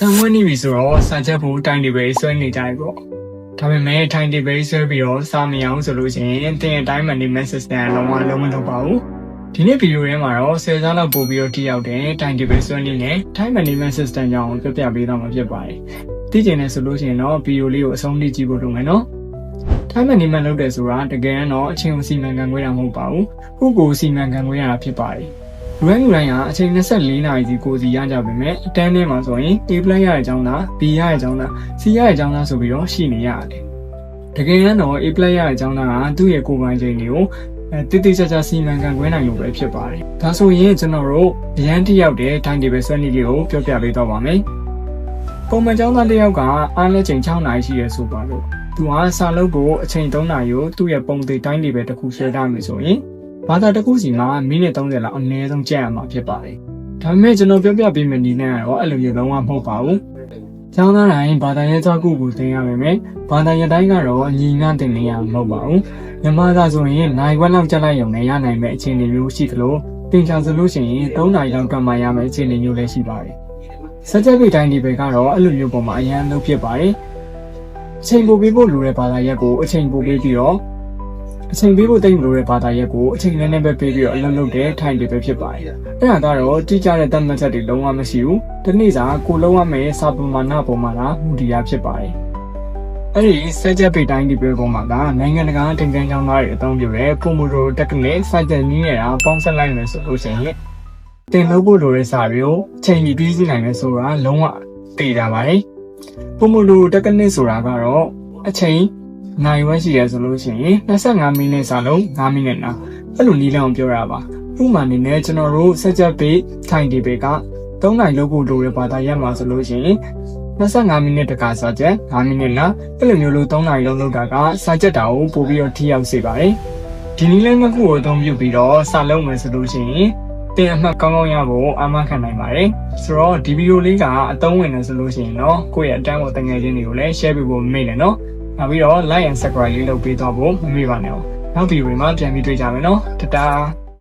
ဆံမွေးနေပြီဆိုတော့စာချက်ဖို့တိုင်းဒီပဲဆွဲနေကြပြီပေါ့ဒါပေမဲ့ထိုင်ဒီပဲဆွဲပြီးတော့စာမရအောင်ဆိုလို့ရှိရင်တင်ရဲ့ time management system ကလုံးဝလုံးမလုပ်ပါဘူးဒီနေ့ဗီဒီယိုထဲမှာတော့10စားလောက်ပို့ပြီးတော့တိရောက်တဲ့ time table ဆွဲနေနဲ့ time management system ကြောင်းကိုပြပြပေးတော့မှာဖြစ်ပါတယ်သိကျင်နေဆိုလို့ရှိရင်တော့ဗီဒီယိုလေးကိုအဆုံးထိကြည့်ဖို့လုပ်မယ်နော် time management လုပ်တယ်ဆိုတာတကယ်တော့အချိန်ကိုစီမံခန့်ခွဲတာမဟုတ်ပါဘူးခုကိုစီမံခန့်ခွဲရတာဖြစ်ပါတယ် လူတိုင်းလူတိုင်းကအချိန်24နာရီစီကိုစီရကြပါမယ်အတန်းထဲမှာဆိုရင် A plan ရတဲ့အကြောင်းလား B ရတဲ့အကြောင်းလား C ရတဲ့အကြောင်းလားဆိုပြီးတော့ရှိနေရတယ်တကယ်တော့ A plan ရတဲ့အကြောင်းလားကသူ့ရဲ့ကိုယ်ပိုင်ချိန်တွေကိုအဲတိတိကျကျစီမံခန့်ခွဲနိုင်လို့ပဲဖြစ်ပါတယ်ဒါဆိုရင်ကျွန်တော်တို့အရန်တိရောက်တဲ့ time table ဆွဲနည်းလေးကိုပြောပြပေးတော့ပါမယ်ပုံမှန်ကျောင်းသားတစ်ယောက်ကအားလဲချိန်6နာရီရှိရဲဆိုပါလို့သူကစာလုပ်ဖို့အချိန်3နာရီကိုသူ့ရဲ့ပုံသေးတိုင်းတွေပဲတစ်ခုဆွဲထားမယ်ဆိုရင် ဘာသာတစ်ခုစီမှာမိနစ်30လောက်အနည်းဆုံးကြာရမှာဖြစ်ပါတယ်။ဒါပေမဲ့ကျွန်တော်ပြောပြပေးမယ့်နည်းနဲ့ကတော့အဲ့လိုမျိုးလုံးဝမဟုတ်ပါဘူး။ကျောင်းသားတိုင်းဘာသာရေးကြောက်ကူကိုသင်ရမယ်မယ်။ဘာသာရေးတိုင်းကတော့အညီငှသင်နေရမှာမဟုတ်ပါဘူး။မြန်မာသာဆိုရင်နိုင်ဝက်လောက်ကြာလိုက်ရုံနဲ့ရနိုင်မယ့်အခြေအနေမျိုးရှိသလိုသင်ချာဆိုလို့ရှိရင်3နာရီလောက်တွက်မှရမယ့်အခြေအနေမျိုးလည်းရှိပါတယ်။စက်ကြပိတ်တိုင်းဒီပဲကတော့အဲ့လိုမျိုးပုံမှာအရန်လုပ်ဖြစ်ပါတယ်။အချိန်ပိုပေးဖို့လိုတဲ့ဘာသာရပ်ကိုအချိန်ပိုပေးပြီးတော့ အချိန်ပေးဖို့တိတ်မလိုတဲ့ဘာသာရပ်ကိုအချိန်နည်းနည်းပဲပေးပြီးတော့အလုပ်လုပ်တဲ့ထိုင်တွေပဲဖြစ်ပါတယ်။အဲ့ဒါကတော့တိကျတဲ့တတ်မှတ်ချက်တွေလုံးဝမရှိဘူး။ဒီနေ့စာကိုလုံးဝမဲ့စာပမာဏပုံမှာလားမူတည်ရဖြစ်ပါတယ်။အဲ့ဒီစက်ချက်ပိတ်တိုင်းဒီပဲပုံမှာကနိုင်ငံတကာတင်ကန်းကျောင်းသားတွေအသုံးပြုတဲ့ Pomodoro Technique စတဲ့နည်းနဲ့ပေါင်းစပ်လိုက်မယ်ဆိုလို့ရှိရင်တင်လုပ်ဖို့လိုတဲ့စာတွေကိုအချိန်ကြီးပြီးစီးနိုင်မယ်ဆိုတာလုံးဝသိကြပါတယ်။ပုံမလူတက်ကနစ်ဆိုတာကတော့အချိန် နိုင်ဝက်ရှိရဆိုလို့ရှိရင်25မိနစ်စာလုံး5မိနစ်နာအဲ့လိုနီးလအောင်ပြောရပါဥပမာအနေနဲ့ကျွန်တော်တို့ဆက်ချက်ပေးထိုင်ဒီပေက3နိုင်လုပ်ဖို့လိုတဲ့ဘာသာရပ်မှာဆိုလို့ရှိရင်25မိနစ်တခါစာချက်5မိနစ်နာအဲ့လိုမျိုးလို့3နိုင်လုံးလုပ်တာကစာချက်တာကိုပို့ပြီးတော့ထိရောက်စေပါတယ်ဒီနီးလေးနှစ်ခုကိုအသုံးပြုပြီးတော့စာလုံးမယ်ဆိုလို့ရှိရင်တင်အမှတ်ကောင်းကောင်းရဖို့အာမခံနိုင်ပါတယ်ဆိုတော့ဒီဗီဒီယိုလေးကအသုံးဝင်တယ်ဆိုလို့ရှိရင်တော့ကိုယ့်ရဲ့အတန်းကိုတငယ်ချင်းတွေကိုလည်း share ပေးဖို့မမေ့နဲ့နော် နောက်ပြီးတော့ like and subscribe လေးလုပ်ပေးတော့ဖို့မမေ့ပါနဲ့။နောက်ဗီဒီယိုတွေမှာပြန်ပြီးတွေ့ကြမယ်နော်။တတား